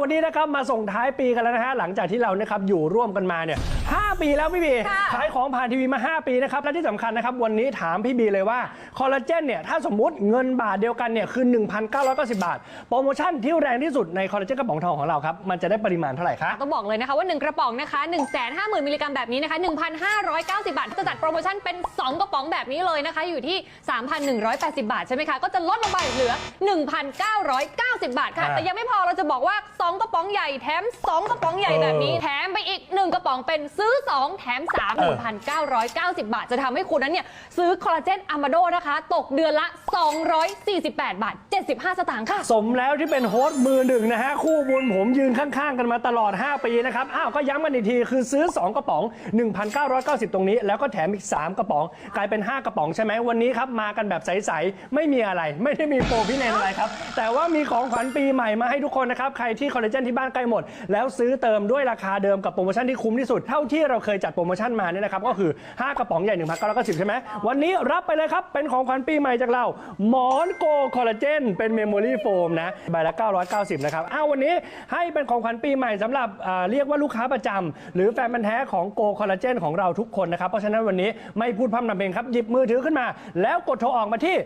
วันนี้นะครับมาส่งท้ายปีกันแล้วนะฮะหลังจากที่เรานะครับอยู่ร่วมกันมาเนี่ยหปีแล้วพี่บีค่ะขายของผ่านทีวีมา 5 ปีนะครับและที่สำคัญนะครับวันนี้ถามพี่บีเลยว่าคอลลาเจนเนี่ยถ้าสมมุติเงินบาทเดียวกันเนี่ยคือ 1,990 บาท โปรโมชั่นที่แรงที่สุดในคอลลาเจนกระป๋องทองของเราครับมันจะได้ปริมาณเท่าไหร่คะต้องบอกเลยนะคะว่า 1 กระป๋องนะคะ 1 5 0 0 0 0 มิลลิกรัมแบบนี้นะคะ 1,590 บาทจะจัดโปรโมชั่นเป็น 2 กระป๋องแบบนี้เลยนะคะ อยู่ที่ 3,180 บาทใช่ไหมคะก็จะลดลงไปเหลือ 1,990 บาทค่ะอ่าแต่ยังไม่พอเราจะบอกว่า2 กระป๋องใหญ่แถม 2 กระป๋องใหญ่แบบนี้ แถมไปอีก 1 กระป๋องเป็นซื้อ 2 แถม3เออ1,990 บาท จะทำให้คุณนั้นเนี่ยซื้อคอลลาเจนอะมาโดนะคะ ตกเดือนละ 248 บาท 75 สตางค์ค่ะ สมแล้วที่เป็นโฮสต์มือหนึ่งนะฮะ คู่บุญผมยืนข้างๆ กันมาตลอด 5 ปีนะครับ อ้าวก็ย้ำกันอีกทีคือซื้อ 2 กระป๋อง 1,990 ตรงนี้ แล้วก็แถมอีก 3 กระป๋อง กลายเป็น 5 กระป๋องใช่ไหมวันนี้ครับมากันแบบใสๆไม่มีอะไร ไม่ได้มีโปรพิเนนอะไรครับแต่ว่ามีของขวัญปีใหม่มาให้ทุกคนนะครับใครที่คอลลาเจนที่บ้านใกล้หมด แล้วซื้อเติมด้วยราคาเดิมกับโปรโมชั่นที่คุ้มที่สุดเท่าที่เราเคยจัดโปรโมชั่นมาเนี่ยนะครับก็คือ 5 กระป๋องใหญ่1,990ใช่ไหมวันนี้รับไปเลยครับ เป็นของขวัญปีใหม่จากเรา หมอนโกคอลลาเจนเป็นเมมโมรี่โฟมนะใบละ 990 นะครับอ้าววันนี้ให้เป็นของขวัญปีใหม่สำหรับเรียกว่าลูกค้าประจำหรือแฟนพันแท้ของโกคอลลาเจนของเราทุกคนนะครับเพราะฉะนั้นวันนี้ไม่พูดพร่ำนำเพลงครับหยิบมือถือขึ้นมา แล้วกดโทรออกมาที่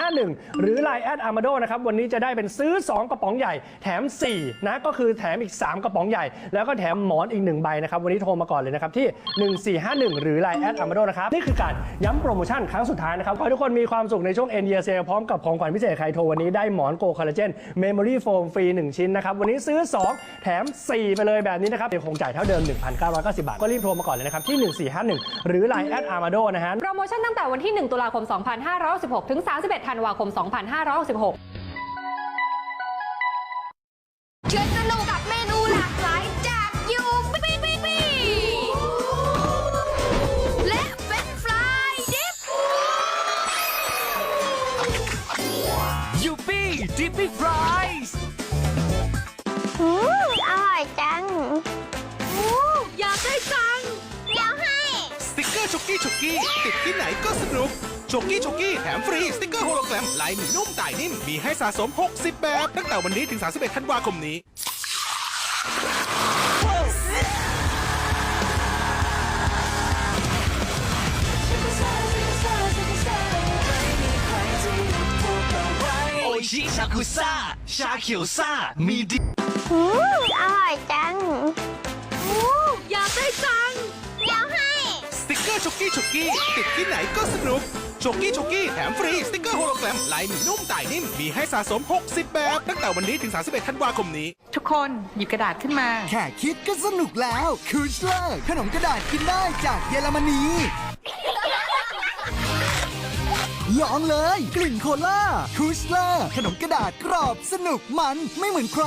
1451 หรือ Line แอดอาร์มาโดนะครับวันนี้จะได้เป็นซื้อ 2 กระป๋องใหญ่แถม 4นะ ก็คือแถมอีก 3 กระป๋องใหญ่ แล้วก็แถมหมอนอีก 1 ใบนะครับ วันนี้โทรมาก่อนเลยนะครับ ที่ 1451 หรือ Line แอดอาร์มาโดนะครับ นี่คือการย้ำโปรโมชั่นครั้งสุดท้ายนะครับ ขอให้ทุกคนมีความสุขในช่วง End Year Sale พร้อมกับของขวัญพิเศษใครโทรวันนี้ได้หมอนโกคอลลาเจนเมมโมรี่โฟมฟรี1ชิ้นนะครับวันนี้ซื้อ 2 แถม 4 ไปเลยแบบนี้นะครับเดี๋ยวคงจ่ายเท่าเดิม 1,990 บาท ก็รีบโทรมาก่อนเลยนะครับที่ 1451 หรือ Line แอดอาร์มาโดนะฮะโปรโมชั่นตั้งแต่วันที่ 1 ตุลาคม 2516ถึง 31 ธันวาคม 2516 เชิญสนุกกับเมนูหลากหลายจากยูปีปีปีและเป็นฟรายดิฟยูปี้ดิปปี้ฟรายส์อืมอร่อยจังอยากได้จัง เดี๋ยวให้ สติกเกอร์ช็อกกี้ช็อกกี้ติดที่ไหนก็สนุก ช็อกกี้ช็อกกี้แถมฟรีสติกเกอร์โฮโลแกรมลายหมีนุ่มต่ายนิ่มมีให้สะสม 60 แบบ ตั้งแต่วันนี้ถึง 31 ธันวาคมนี้ โอชิชากุซ่า ชาเขียวซ่า มีดิอืมอร่อยจังอยากได้จัง เดี๋ยวให้ สติกเกอร์ช็อกกี้ช็อกกี้ติดที่ไหนก็สนุก ช็อกกี้ช็อกกี้แถมฟรีสติกเกอร์โฮโลแกรมลายหมีนุ่มต่ายนิ่มมีให้สะสม 60 แบบ ตั้งแต่วันนี้ถึง 31 ธันวาคมนี้ ทุกคนหยิบกระดาษขึ้นมา แค่คิดก็สนุกแล้วคูชเลอร์ขนมกระดาษกินได้จากเยอรมนีลองเลย กลิ่นโคล่าคูชเลอร์ขนมกระดาษกรอบสนุกมันไม่เหมือนใคร